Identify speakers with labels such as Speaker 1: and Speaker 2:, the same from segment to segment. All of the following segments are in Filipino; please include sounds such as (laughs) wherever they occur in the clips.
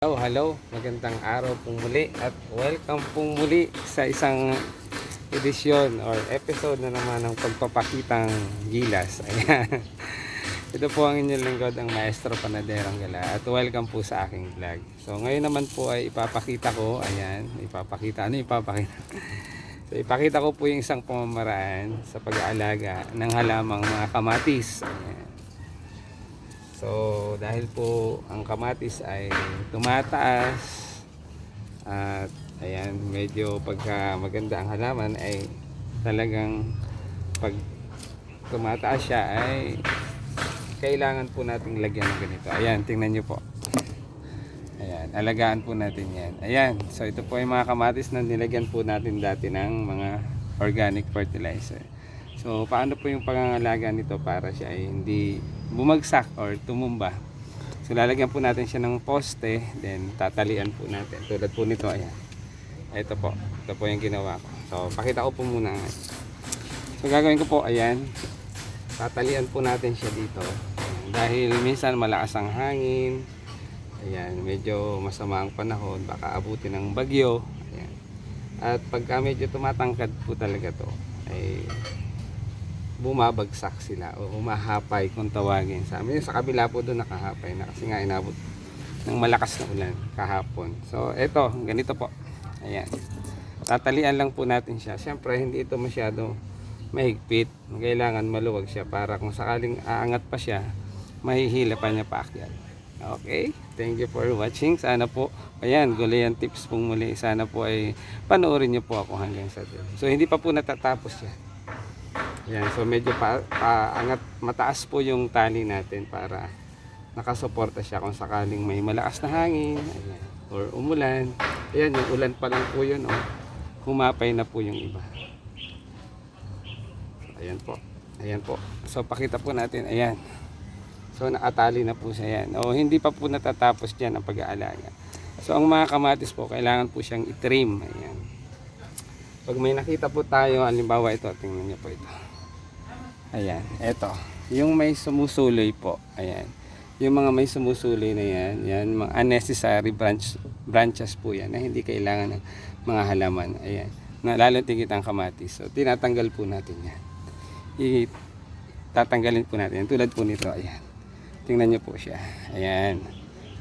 Speaker 1: Hello, hello. Magandang araw pong muli at welcome pong muli sa isang edisyon or episode na naman ng pagpapakitang gilas. (laughs) Ayan. Ito po ang inyong lingkod, ang Maestro Panaderang Gala at welcome po sa aking vlog. So ngayon naman po ay ipapakita ko, ayan, ipapakita, ano ipapakita? (laughs) So ipakita ko po yung isang pamamaraan sa pag-aalaga ng halamang mga kamatis. Ayan. So, dahil po ang kamatis ay tumataas at ayan, medyo pagka maganda ang halaman ay talagang pag tumataas siya ay kailangan po nating lagyan ng ganito. Ayan, tingnan nyo po. Ayan, alagaan po natin yan. Ayan, so ito po yung mga kamatis na nilagyan po natin dati ng mga organic fertilizer. So, paano po yung pangangalaga nito para siya ay hindi bumagsak or tumumba. So, lalagyan po natin siya ng poste, then tatalian po natin. Tulad po nito, ayan. Ito po. Ito po yung ginawa ko. So, pakita ko po muna. So, gagawin ko po, ayan. Tatalian po natin siya dito. Dahil minsan malakas ang hangin. Ayan, medyo masama ang panahon. Baka abutin ng bagyo. Ayan. At pagka medyo tumatangkad po talaga to, ay bumabagsak sila o humahapay kung tawagin sa amin. Sa kabila po doon nakahapay na kasi nga inabot ng malakas na ulan kahapon. So, eto, ganito po. Ayan. Tatalian lang po natin siya. Siyempre, hindi ito masyado mahigpit. Kailangan maluwag siya para kung sakaling aangat pa siya, mahihila pa niya paakyat. Okay, thank you for watching. Sana po, ayan, gulayan tips pong muli. Sana po ay panoorin niyo po ako hanggang sa dulo. So, hindi pa po natatapos yan. Yan, so medyo pa, paangat, mataas po yung tali natin para nakasuporta siya kung sakaling may malakas na hangin ayan, or umulan. Ayan, yung ulan pa lang po yun, oh. humapay na po yung iba. So, ayan po. Ayan po. So pakita po natin, ayan. So nakatali na po siya yan. O hindi pa po natatapos dyan ang pag-aalaga. So ang mga kamatis po, kailangan po siyang itrim. Ayan. Pag may nakita po tayo, halimbawa ito, tingnan niyo po ito. Ayan, eto. Yung may sumusuloy po. Ayan. Yung mga may sumusuloy na yan, yan, mga unnecessary branch, branches po yan na hindi kailangan ng mga halaman. Ayan. Na lalo tigit ang kamatis. So, tinatanggal po natin yan. I tatanggalin po natin. Tulad po nito, ayan. Tingnan niyo po siya. Ayan.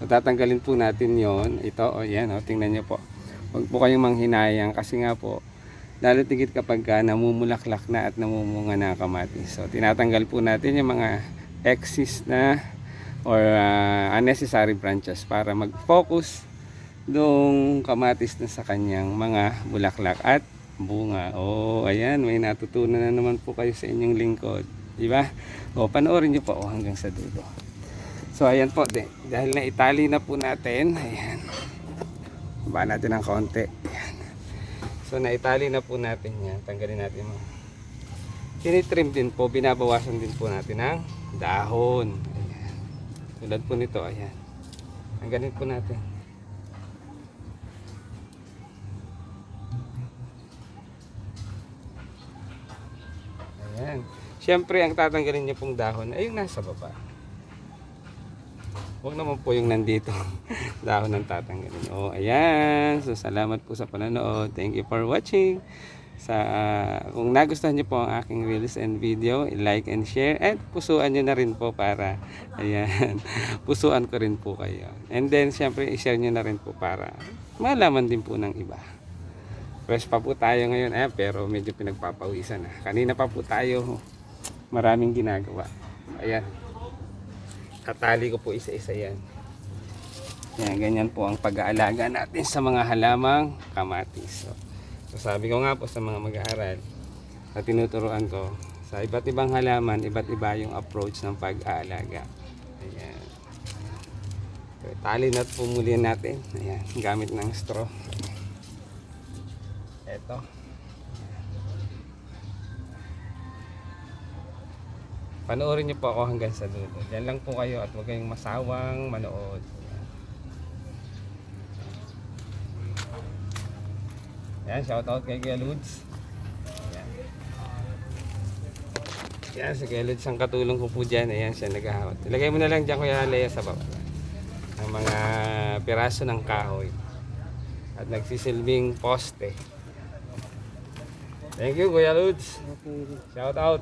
Speaker 1: So, tatanggalin po natin yon Ito, o yan, o, tingnan niyo po. Huwag po kayong manghinayang kasi nga po, lalo tigit kapag ka namumulaklak na at namumunga na kamatis. So, tinatanggal po natin yung mga excess na or uh, unnecessary branches para mag-focus doong kamatis na sa kanyang mga bulaklak at bunga. Oh, ayan, may natutunan na naman po kayo sa inyong lingkod. Di ba? O, panoorin niyo po oh, hanggang sa dulo. So, ayan po. Dahil na itali na po natin, ayan. Ba natin ng konti. So naitali na po natin yan. Tanggalin natin mo. Tinitrim din po, binabawasan din po natin ng dahon. Ayan. Tulad po nito, ayan. Tanggalin po natin. Ayan. Siyempre, ang tatanggalin niyo pong dahon ay yung nasa baba. Huwag naman po yung nandito. (laughs) dahon ang tatanggalin. Oh, ayan. So, salamat po sa panonood. Thank you for watching. Sa kung nagustuhan niyo po ang aking reels and video, like and share at pusuan niyo na rin po para ayan, (laughs) pusuan ko rin po kayo. And then syempre i-share niyo na rin po para malaman din po ng iba. Fresh pa po tayo ngayon eh, pero medyo pinagpapawisan na. Kanina pa po tayo maraming ginagawa. Ayan. Katali ko po isa-isa yan. Yan, ganyan po ang pag-aalaga natin sa mga halamang kamatis. So, so sabi ko nga po sa mga mag-aaral na tinuturuan ko, sa iba't ibang halaman, iba't iba yung approach ng pag-aalaga. Ayan. So, tali na po natin. Ayan, gamit ng straw. Eto. Panoorin niyo po ako hanggang sa dulo. Yan lang po kayo at huwag kayong masawang manood. Yan, shoutout kay Kuya Ludes. Yan. Yan, si Kuya Ludes ang katulong ko po dyan. Ayan, siya naghahawat. Ilagay mo na lang dyan Kuya Lea sa baba. Ang mga piraso ng kahoy at nagsisilbing poste. Thank you Kuya Lutz.
Speaker 2: Okay.
Speaker 1: Shout out.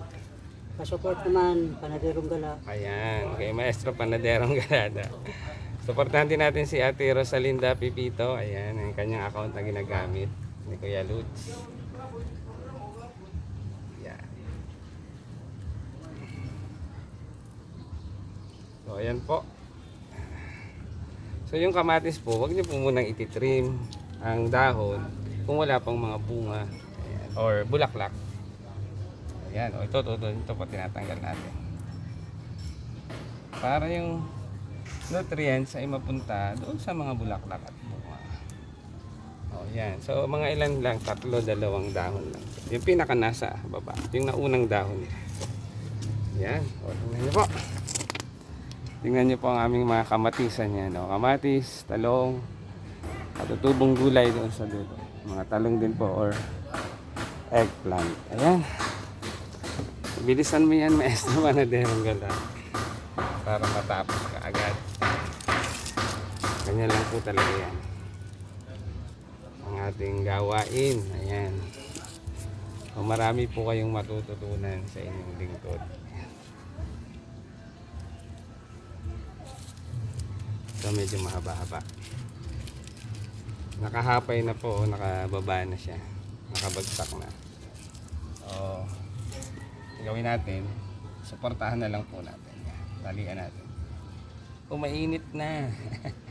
Speaker 2: Pasupport naman, panaderong gala.
Speaker 1: Ayan, kay Maestro Panaderong Galada. Supportahan din natin si Ate Rosalinda Pipito. Ayan, ang kanyang account na ginagamit ni Kuya Lutz. Ayan. So, ayan po. So, yung kamatis po, wag niyo po munang ititrim ang dahon kung wala pang mga bunga ayan, or bulaklak. Ayan, o ito, ito, ito, ito po tinatanggal natin. Para yung nutrients ay mapunta doon sa mga bulaklak at yan. So mga ilan lang, tatlo, dalawang dahon lang. Yung pinaka nasa baba, yung naunang dahon. Yan. O tingnan nyo po. Tingnan nyo po ang aming mga kamatisan yan. No? Kamatis, talong, katutubong gulay doon sa dulo. Mga talong din po or eggplant. Ayan. Bilisan mo yan, (laughs) maestro manaderong gala. Para matapos ka agad. Ganyan lang po talaga yan. Ang ating gawain. Ayan. O marami po kayong matututunan sa inyong lingkod. So medyo mahaba-haba. Nakahapay na po, nakababa na siya. Nakabagsak na. So, gawin natin, suportahan na lang po natin. Talian natin. Oh, mainit na.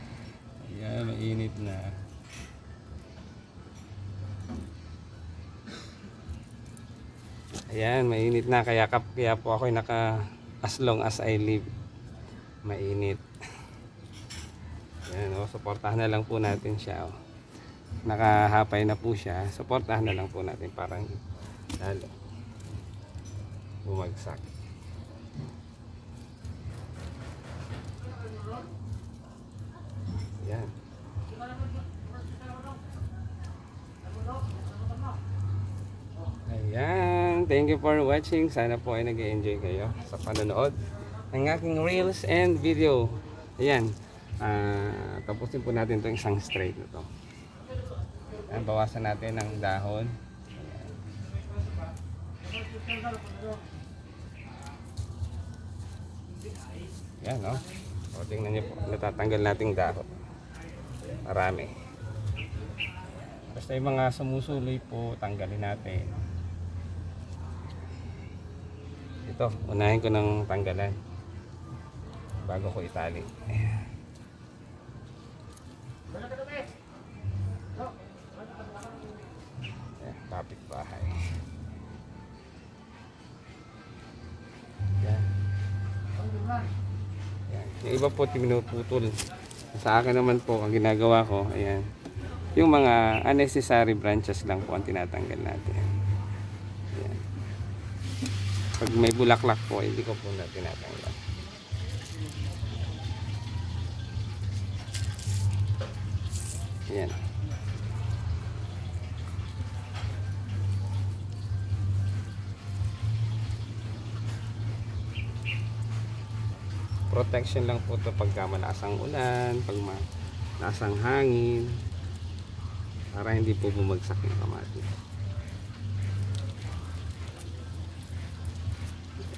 Speaker 1: (laughs) Ayan, mainit na. Ayan, mainit na. Kaya, kap- kaya po ako naka as long as I live. Mainit. Ayan, oh, suportahan na lang po natin siya. Oh. Nakahapay na po siya. Suportahan na lang po natin parang lalo bumagsak. Yan. Ayan. Thank you for watching. Sana po ay nag-enjoy kayo sa panonood ng aking reels and video. Ayan. Ah, tapusin po natin itong isang straight na to. Ayan, bawasan natin ng dahon. Yan, no? O, tingnan niyo po. Natatanggal nating dahon. Marami. Basta yung mga sumusuloy po, tanggalin natin. Ito, unahin ko ng tanggalan. Bago ko itali. Ayan. Ayan, kapit bahay. Yan. Yan. Yung iba po tinututol. Sa akin naman po, ang ginagawa ko, ayan. Yung mga unnecessary branches lang po ang tinatanggal natin. Pag may bulaklak po, hindi ko po na tinatanggal. Ayan. protection lang po to pagka malakas ang ulan, pag malakas ang hangin, para hindi po bumagsak yung kamatis.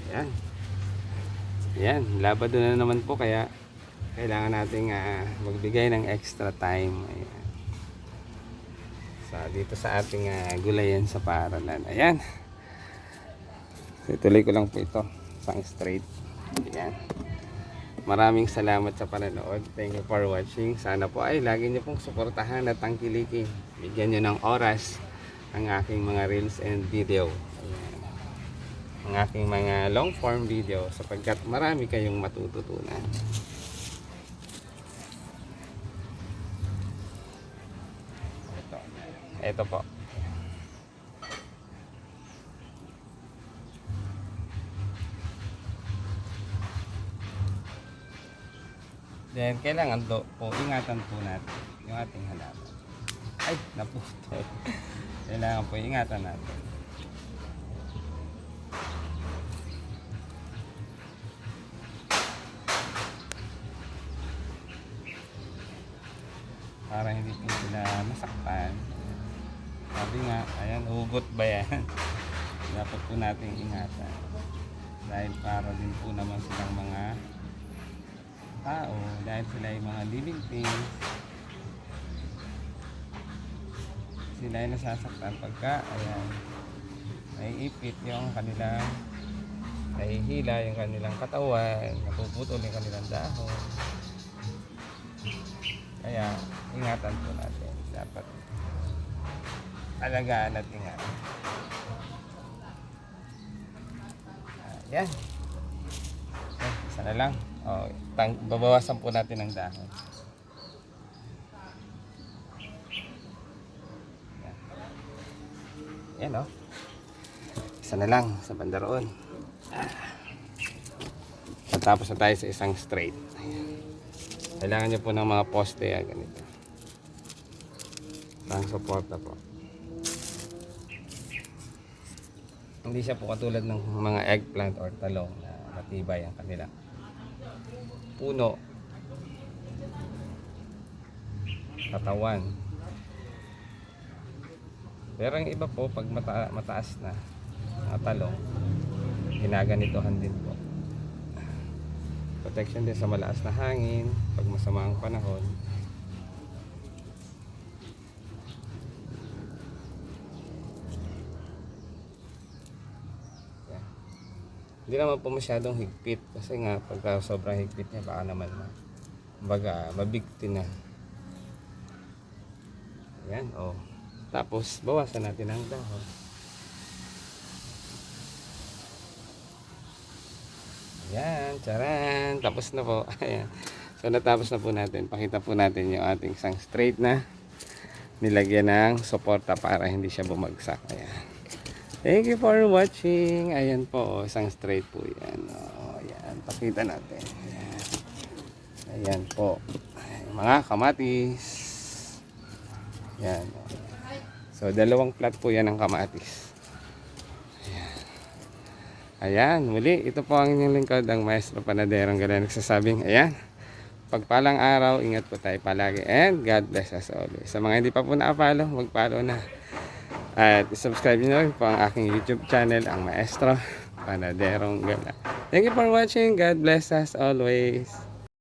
Speaker 1: Ayan. Ayan, labado na naman po kaya kailangan nating ah, magbigay ng extra time. Ayan. Sa dito sa ating ah, gulayan sa paaralan. Ayan. So, ituloy ko lang po ito. Isang straight. Ayan. Maraming salamat sa panonood. Thank you for watching. Sana po ay lagi niyo pong suportahan at tangkilikin. Bigyan niyo ng oras ang aking mga reels and video. Ang aking mga long form video sapagkat marami kayong matututunan. Ito. Ito po. Then, kailangan do, po, ingatan po natin yung ating halaman. Ay, naputol. (laughs) kailangan po ingatan natin. Para hindi po sila masaktan. Sabi nga, ayan, hugot ba yan? (laughs) Dapat po nating ingatan. Dahil para din po naman silang mga tao, dahil sila ay mga living things, sila ay nasasaktan pagka, ayan, naiipit yung kanilang nahihila yung kanilang katawan, napuputol yung kanilang dahon. Kaya, ingatan po natin. Dapat alagaan at ingatan. Ayan. Eh, isa na lang. O, tang, babawasan po natin ang dahon. Ayan. Ayan o. Isa na lang sa bandaroon. Tapos na tayo sa isang straight. Kailangan nyo po ng mga poste ah, ganito. Pang suporta po. Hindi siya po katulad ng mga eggplant or talong na matibay ang kanila. Puno. Katawan. Pero ang iba po, pag mata- mataas na, mga talong, ginaganitohan din po. Protection din sa malakas na hangin, pag masama ang panahon. Yan. Hindi naman po masyadong higpit kasi nga pagka sobrang higpit niya baka naman ma baga mabigti na. Yan, oh. Tapos bawasan natin ang dahon. Yan, charan. Tapos na po. (laughs) Ayan. So natapos na po natin. Pakita po natin yung ating isang straight na nilagyan ng suporta para hindi siya bumagsak. Ayan. Thank you for watching. Ayan po, oh, isang straight po yan. Oh, ayan, pakita natin. Ayan. Ayan po. Ayan, mga kamatis. Ayan. oh. So, dalawang plat po yan ng kamatis. Ayan, muli, ito po ang inyong lingkod, ang Maestro Panaderong Gala nagsasabing, ayan, pagpalang araw, ingat po tayo palagi, and God bless us always. Sa mga hindi pa po nakapalo, mag-follow na. At subscribe nyo rin po ang aking YouTube channel, ang Maestro Panaderong Gala. Thank you for watching, God bless us always.